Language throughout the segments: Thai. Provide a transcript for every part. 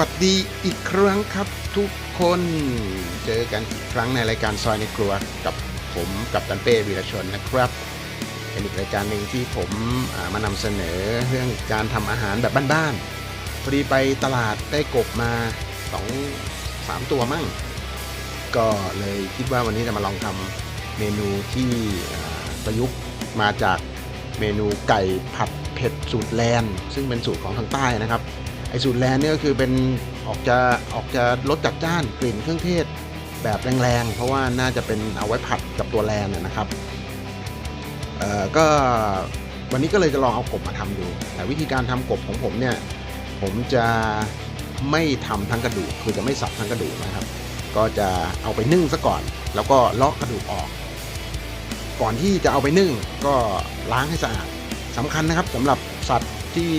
สวัสดีอีกครั้งครับทุกคนเจอกันอีกครั้งในรายการซอยในครัวกับผมกับตันเป้วีรชนนะครับเป็นอีกรายการหนึ่งที่ผมามานำเสนอเรื่องการทำอาหารแบบบ้านๆพอดีไปตลาดได้กบมาสองสามตัวมั่ง ก็เลยคิดว่าวันนี้จะมาลองทำเมนูที่ประยุกต์มาจากเมนูไก่ผัดเผ็ดสูตรแลนซึ่งเป็นสูตรของทางใต้นะครับ ไอสูตรแลนเนี่ยก็คือเป็นออกจะออกจะรสจัดจ้านกลิ่นเครื่องเทศแบบแรงๆ เพราะว่าน่าจะเป็นเอาไว้ผัดกับตัวแลนนะนะครับเอ่อก็วันนี้ก็เลยจะลองเอากบมาทำดู แต่วิธีการทำกบของผมเนี่ย ผมจะไม่ทำทั้งกระดูก คือจะไม่สับทั้งกระดูกนะครับ ก็จะเอาไปนึ่งซะก่อน แล้วก็ลาะกระดูกออก ก่อนที่จะเอาไปนึ่งก็ล้างให้สะอาดสำคัญนะครับสำหรับสัตว์ที่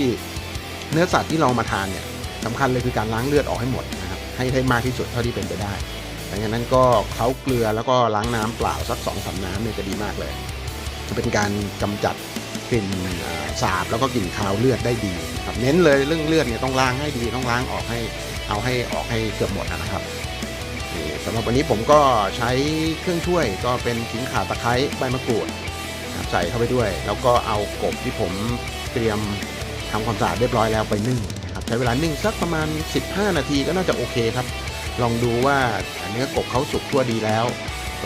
เนื้อสัตว์ที่เรามาทานเนี่ยสำคัญเลยคือการล้างเลือดออกให้หมดนะครับให้ให้มากที่สุดเท่าที่เป็นไปได้หลังจากนั้นก็เคล้าเกลือแล้วก็ล้างน้ำเปล่าสักสองสามน้ำเนี่ยจะดีมากเลยจะเป็นการกำจัดกลิ่นสาบแล้วก็กลิ่นคาวเลือดได้ดีครับเน้นเลยเรื่องเลือดเนี่ยต้องล้างให้ดีต้องล้างออกให้เอาให้ออกให้เกือบหมดนะครับสำหรับวันนี้ผมก็ใช้เครื่องช่วยก็เป็นขิงข่าตะไคร้ใบมะกรูดใส่เข้าไปด้วย แล้วก็เอากบที่ผมเตรียม ทำความสะอาดเรียบร้อยแล้วไปนึ่งนะครับใช้เวลานึ่งสักประมาณ 15 นาทีก็น่าจะโอเคครับ ลองดูว่าเนื้อกบเขาสุกทั่วดีแล้ว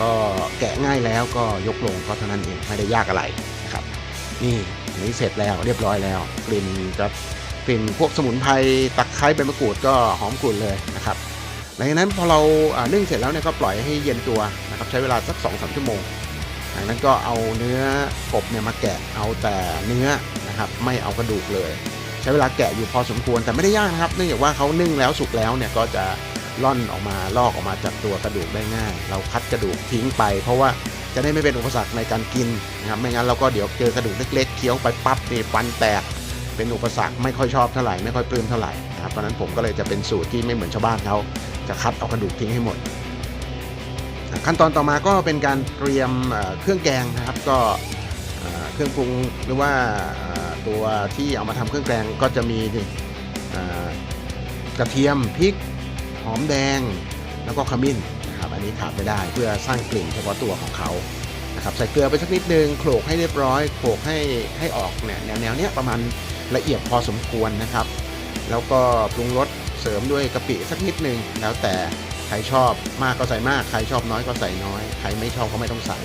ก็แกะง่ายแล้วก็ยกลงก็เท่านั้นเองไม่ได้ยากอะไรนะครับ นี่อันนี้เสร็จแล้วเรียบร้อยแล้วกลิ่นจะกลิ่นพวกสมุนไพรตะไคร้ใบมะกรูดก็หอมกลุ่นเลยนะครับหลังจากนั้นพอเราอ่านึ่งเสร็จแล้วเนี่ยก็ปล่อยให้เย็นตัวนะครับใช้เวลาสัก2อสชั่วโมงหลังนั้นก็เอาเนื้อกบเนี่ยมาแกะเอาแต่เนื้อ นะครับไม่เอากระดูกเลย ใช้เวลาแกะอยู่พอสมควรแต่ไม่ได้ยากนะครับ เนื่องจากว่าเขานึ่งแล้วสุกแล้วเนี่ยก็จะล่อนออกมาลอกออกมาจากตัวกระดูกได้ง่าย เราคัดกระดูกทิ้งไป เพราะว่าจะได้ไม่เป็นอุปสรรคในการกินนะครับไม่งั้นเราก็เดี๋ยวเจอกระดูกเล็กๆเคี้ยวไปปั๊บนี่ฟันแตกเป็นอุปสรรคไม่ค่อยชอบเท่าไหร่ไม่ค่อยปลื้มเท่าไหร่นะครับเพราะนั้นผมก็เลยจะเป็นสูตรที่ไม่เหมือนชาวบ้านเขาจะคัดเอากระดูกทิ้งให้หมด ขั้นตอนต่อมาก็เป็นการเตรียมเครื่องแกงนะครับ ก็ เครื่องปรุงหรือว่าตัวที่เอามาทำเครื่องแกงก็จะมีกระเทียมพริกหอมแดง แล้วก็ขมิ้นนะครับอันนี้ขาดไม่ได้เพื่อสร้างกลิ่นเฉพาะตัวของเขานะครับใส่เกลือไปสักนิดนึงโขลกให้เรียบร้อยโขลกให้ให้ออกเนี่ยแนวแนวเนี้ยประมาณละเอียดพอสมควรนะครับ แล้วก็ปรุงรสเสริมด้วยกะปิสักนิดนึงแล้วแต่ใครชอบมากก็ใส่มาก ใครชอบน้อยก็ใส่น้อย ใครไม่ชอบก็ไม่ต้องใส่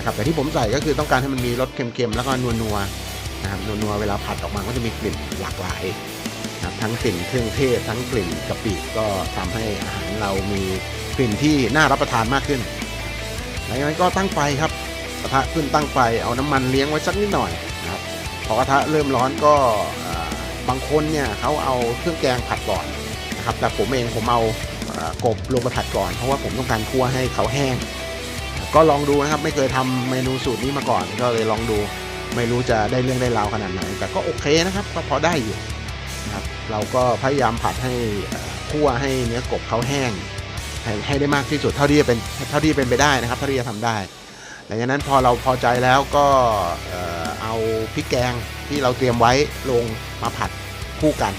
นะครับแต่ที่ผมใส่ก็คือต้องการให้มันมีรสเค็มๆแล้วก็นัวๆนะครับนัวๆเวลาผัดออกมาก็จะมีกลิ่นหลากหลายนะครับทั้งกลิ่นเครื่องเทศทั้งกลิ่นกะปิก็ทำให้อาหารเรามีกลิ่นที่น่ารับประทานมากขึ้นหลังจากนั้นก็ตั้งไฟครับกระทะขึ้นตั้งไฟเอาน้ำมันเลี้ยงไว้สักนิดหน่อยนะครับพอกระทะเริ่มร้อนก็บางคนเนี่ยเขาเอาเครื่องแกงผัดก่อนนะครับแต่ผมเองผมเอากบลงมาผัดก่อน เพราะว่าผมต้องการคั่วให้เขาแห้ง ก็ลองดูนะครับไม่เคยทำเมนูสูตรนี้มาก่อน ก็เลยลองดูไม่รู้จะได้เรื่องได้ราวขนาดไหน แต่ก็โอเคนะครับ ก็พอได้อยู่นะครับเราก็พยายามผัดให้คั่วให้เนื้อกบเขาแห้งให้ให้ได้มากที่สุดเท่าที่จะเป็นเท่าที่จะเป็นไปได้นะครับเท่าที่จะทำได้หลังจากนั้นพอเราพอใจแล้วก็เอาพริกแกงที่เราเตรียมไว้ลงมาผัดคู่กัน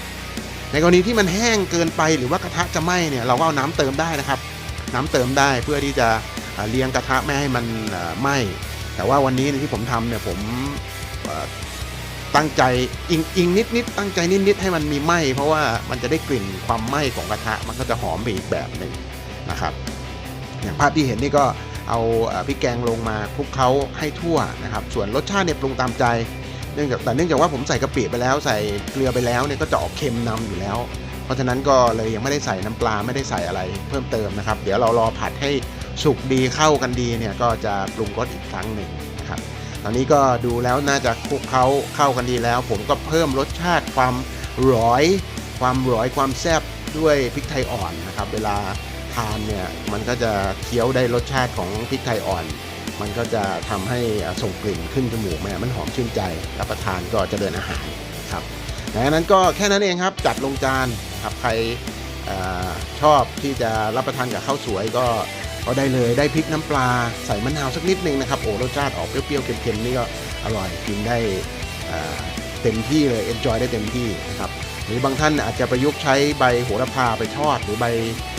ในกรณีที่มันแห้งเกินไปหรือว่ากระทะจะไหม้เนี่ยเราก็เอาน้ำเติมได้นะครับ น้ำเติมได้เพื่อที่จะ เลี้ยงกระทะไม่ให้มันไหม้แต่ว่าวันนี้ที่ผมทำเนี่ยผมตั้งใจอิงอิงนิดนิดตั้งใจนิดนิดให้มันมีไหม้เพราะว่ามันจะได้กลิ่นความไหม้ของกระทะมันก็จะหอมไปอีกแบบหนึ่งนะครับ อย่างภาพที่เห็นนี่ก็เอาพริกแกงลงมาคลุกเคล้าให้ทั่วนะครับ ส่วนรสชาติเนี่ยปรุงตามใจเนื่องจากแต่เนื่องจากว่าผมใส่กะปิไปแล้วใส่เกลือไปแล้วเนี่ยก็จะออกเค็มนำอยู่แล้ว เพราะฉะนั้นก็เลยยังไม่ได้ใส่น้ำปลาไม่ได้ใส่อะไรเพิ่มเติมนะครับ เดี๋ยวเรารอผัดให้ สุกดีเข้ากันดีเนี่ยก็จะปรุงรสอีกครั้งหนึ่งนะครับ ตอนนี้ก็ดูแล้วน่าจะคลุกเคล้าเข้ากันดีแล้ว ผมก็เพิ่มรสชาติความร้อย ความร้อยความแซ่บด้วยพริกไทยอ่อนนะครับ เวลาทานเนี่ยมันก็จะเคี้ยวได้รสชาติของพริกไทยอ่อน มันก็จะทำให้ส่งกลิ่นขึ้นจมูกแม่มันหอมชื่นใจรับประทานก็จะเดินอาหารครับดังนั้นก็แค่นั้นเองครับจัดลงจานครับใครอชอบที่จะรับประทานกับข้าวสวยก็ ก็ได้เลยได้พริกน้ำปลาใส่มะนาวสักนิดนึงนะครับโอ้รสชาติออกเปรี้ยวๆเค็มๆนี่ก็อร่อยกินได้เต็มที่เลย enjoy ได้เต็มที่นะครับหรือบางท่านอาจจะประยุกต์ใช้ใบโหระพาไปทอด หรือใบ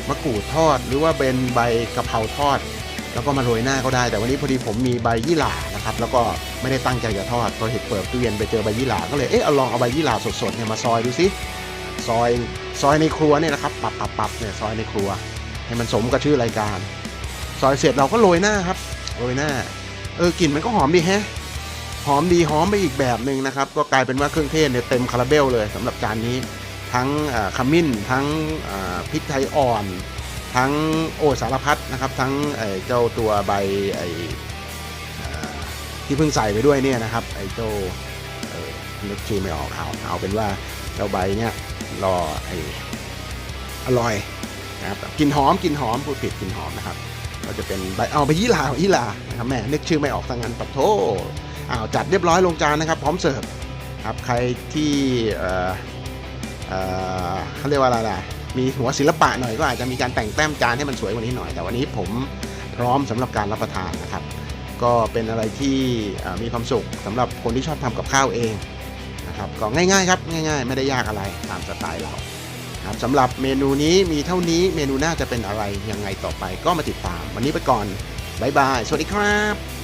มะกรูดทอด หรือว่าเป็นใบกะเพราทอด แล้วก็มาโรยหน้าก็ได้ แต่วันนี้พอดีผมมีใบยี่หร่านะครับแล้วก็ไม่ได้ตั้งใจจะทอดพอเห็นเปิดตู้เย็นไปเจอใบยี่หร่าก็เลยเออเอาลองเอาใบยี่หร่าสดๆเนี่ยมาซอยดูสิซอยซอยในครัวเนี่ยนะครับปับปับปับเนี่ยซอยในครัว ให้มันสมกับชื่อรายการ ซอยเสร็จเราก็โรยหน้าครับโรยหน้า เออกลิ่นมันก็หอมดีแฮะหอมดีหอมไปอีกแบบหนึ่งนะครับ ก็กลายเป็นว่าเครื่องเทศเนี่ยเต็มคาราเบลเลยสำหรับจานนี้ ทั้งขมิ้น ทั้งพริกไทยอ่อน ทั้งโอสารพัดนะครับ ทั้งไอเจ้าตัวใบไอที่เพิ่งใส่ไปด้วยเนี่ยนะครับไอ้เจ้านึกชื่อไม่ออกเอาเอาเป็นว่าเจ้าใบเนี่ยรอไอ้อร่อยนะครับกลินหอมกลินหอมพูดผิดกลินหอมนะครับ ก็จะเป็นใบเอาไปยี่หร่ายี่หร่านะครับแม่นึกชื่อไม่ออกทั้งนั้นปัดโทอ้าวจัดเรียบร้อยลงจานนะครับ พร้อมเสิร์ฟครับใครที่เอ่อเออเขาเรียกว่าอะไรล่ะมีหัวศิลปะหน่อยก็อาจจะมีการแต่งแต้มจานให้มันสวยกว่านี้หน่อย แต่วันนี้ผมพร้อมสำหรับการรับประทานนะครับ ก็เป็นอะไรที่มีความสุขสำหรับคนที่ชอบทำกับข้าวเองนะครับก็ง่ายๆครับง่าย ๆ ไม่ได้ยากอะไรตามสไตล์เรา ครับสำหรับเมนูนี้มีเท่านี้เมนูหน้าจะเป็นอะไรยังไงต่อไปก็มาติดตาม วันนี้ไปก่อน บ๊ายบาย สวัสดีครับ